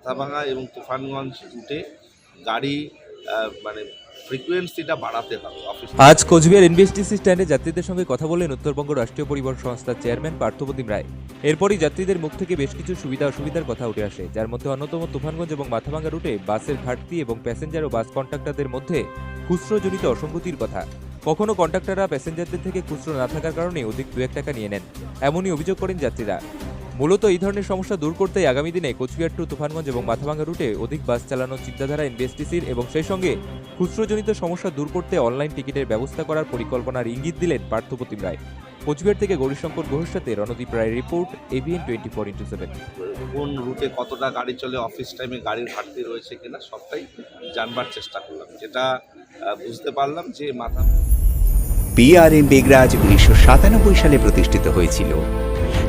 মাথাভাঙা এবং তুফানগঞ্জ রুটে গাড়ি মানে ফ্রিকোয়েন্সিটা বাড়াতে হবে আজ কোচবিহার এনবিএসটিসি স্ট্যান্ডে যাত্রীদের সঙ্গে কথা বললেন উত্তরবঙ্গ রাষ্ট্রীয় পরিবহন সংস্থার চেয়ারম্যান পার্থপ্রতিম রায়। এরপরই যাত্রীদের মুখ থেকে বেশ কিছু সুবিধা অসুবিধার কথা উঠে আসে, যার মধ্যে অন্যতম তুফানগঞ্জ এবং মাথাভাঙ্গা রুটে বাসের ঘাটতি এবং প্যাসেঞ্জার ও বাস কন্ট্রাক্টরদের মধ্যে খুচরোজনিত অসঙ্গতির কথা। কখনো কন্ট্রাক্টররা প্যাসেঞ্জারদের থেকে খুচরো না থাকার কারণে অধিক দু এক টাকা নিয়ে নেন, এমনই অভিযোগ করেন যাত্রীরা। মূলত এই ধরনের সমস্যা দূর করতেই আগামী দিনে কোচবিহার টু তুফানগঞ্জ এবং মাথাভাঙ্গা রুটে অধিক বাস চালানোর চিন্তাধারা এনবিএসটিসির এবং সেই সঙ্গে খুচরোজনিত সমস্যা দূর করতে অনলাইন টিকিটের ব্যবস্থা করার পরিকল্পনার ইঙ্গিত দিলেন পার্থপ্রতিম রায়। কোচবিহার থেকে গৌরীশঙ্কর ঘোষের সাথে Ranadip Roy report AVN twenty four into seven. কোন রুটে কতটা গাড়ি চলে অফিস টাইমে গাড়ির ঘাটতি রয়েছে কিনা সবটাই জানবার চেষ্টা করলাম। যেটা বুঝতে পারলাম যে মাথা পিআরএম বেগরাজ উনিশশো সাতানব্বই সালে প্রতিষ্ঠিত হয়েছিল।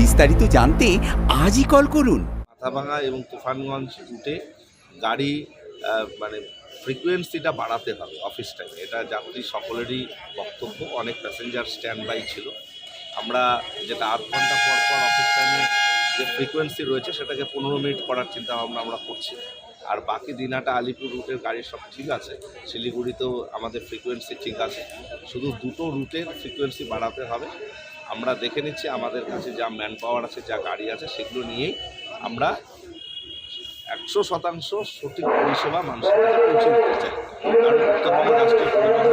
বিস্তারিত জানতে আজই কল করুন। মাথাভাঙা এবং তুফানগঞ্জ রুটে গাড়ি মানে ফ্রিকোয়েন্সিটা বাড়াতে হবে অফিস টাইমে এটা যাত্রী সকলেরই বক্তব্য, অনেক প্যাসেঞ্জার স্ট্যান্ড বাই ছিল। আমরা যেটা আধ ঘণ্টা পর পর অফিস টাইমে যে ফ্রিকোয়েন্সি রয়েছে, সেটাকে পনেরো মিনিট করার চিন্তা ভাবনা আমরা করছি আর বাকি দিনাটা আলিপুর রুটের গাড়ি সব ঠিক আছে, শিলিগুড়িতেও আমাদের ফ্রিকোয়েন্সি ঠিক আছে। শুধু দুটো রুটের ফ্রিকোয়েন্সি বাড়াতে হবে। আমরা দেখে নিচ্ছি আমাদের কাছে যা ম্যান পাওয়ার আছে, যা গাড়ি আছে, সেগুলো নিয়েই আমরা একশো শতাংশ সঠিক পরিষেবা মানুষের কাছে পৌঁছে দিতে চাই। কারণ উত্তরবঙ্গ রাষ্ট্রীয় পরিবহন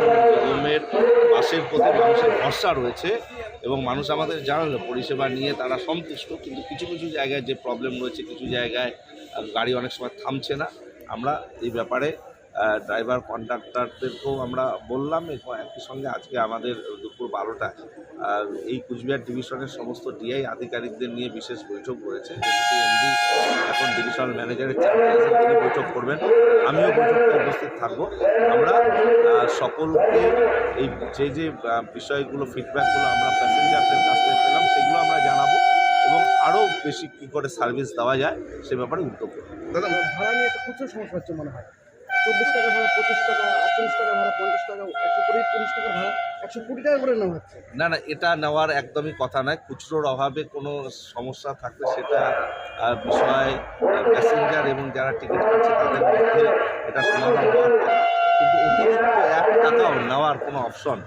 নিগমের বাসের প্রতি মানুষের ভরসা রয়েছে এবং মানুষ আমাদের জানালো পরিষেবা নিয়ে তারা সন্তুষ্ট, কিন্তু কিছু কিছু জায়গায় যে প্রবলেম রয়েছে, কিছু জায়গায় গাড়ি অনেক সময় থামছে না। আমরা এই ব্যাপারে ড্রাইভার কন্ডাক্টারদেরকেও আমরা বললাম এবং একই সঙ্গে আজকে আমাদের দুপুর বারোটায় এই কুচবিহার ডিভিশনের সমস্ত ডিআই আধিকারিকদের নিয়ে বিশেষ বৈঠক যেহেতু এমডি এখন ডিভিশনাল ম্যানেজারের তিনি বৈঠক করবেন। আমিও বৈঠকে উপস্থিত থাকব। আমরা সকলকে এই যে যে বিষয়গুলো ফিডব্যাকগুলো আমরা প্যাসেঞ্জারদের কাছ থেকে পেলাম, সেগুলো আমরা জানাব এবং আরও বেশি কী করে সার্ভিস দেওয়া যায়, সে ব্যাপারে উদ্যোগ দাদা, ভাড়া নিয়ে প্রচুর সমস্যা হচ্ছে মনে হয়। চব্বিশ টাকা ভাড়া, পঁচিশ টাকা, আটচল্লিশ টাকা ভাড়া, পঞ্চাশ টাকা, একশো কুড়ি, তিরিশ টাকা ভাড়া, একশো কুড়ি টাকা করে নেওয়া হচ্ছে। না না, এটা নেওয়ার একদমই কথা নয়। খুচরোর অভাবে কোনো সমস্যা থাকলে সেটা বিষয় প্যাসেঞ্জার এবং যারা টিকিট কাটছে তাদের মধ্যে এটা সমাধান হওয়ার কিন্তু অতিরিক্ত এক টাকাও নেওয়ার কোনো অপশন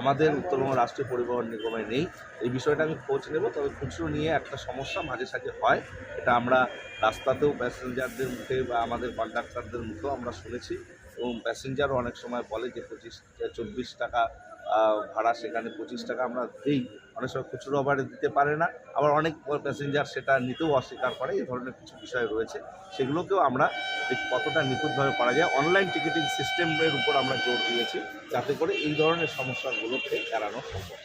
আমাদের উত্তরবঙ্গ রাষ্ট্রীয় পরিবহন নিগমে নেই। এই বিষয়টা আমি খোঁজ নেব, তবে খুচরো নিয়ে একটা সমস্যা মাঝে সাঝে হয়। এটা আমরা রাস্তাতেও প্যাসেঞ্জারদের মুখে বা আমাদের কন্ডাক্টারদের মুখেও আমরা শুনেছি এবং প্যাসেঞ্জারও অনেক সময় বলে যে পঁচিশ, চব্বিশ টাকা ভাড়া সেখানে পঁচিশ টাকা আমরা দিই। অনেক সময় খুচরো ওভারে দিতে পারে না। আবার অনেক প্যাসেঞ্জার সেটা নিতেও অস্বীকার করে। এই ধরনের কিছু বিষয় রয়েছে। সেগুলোকেও আমরা কতটা নিখুঁতভাবে করা যায়। অনলাইন টিকিটিং সিস্টেমের উপর আমরা জোর দিয়েছি। যাতে করে এই ধরনের সমস্যাগুলোকে এড়ানো সম্ভব।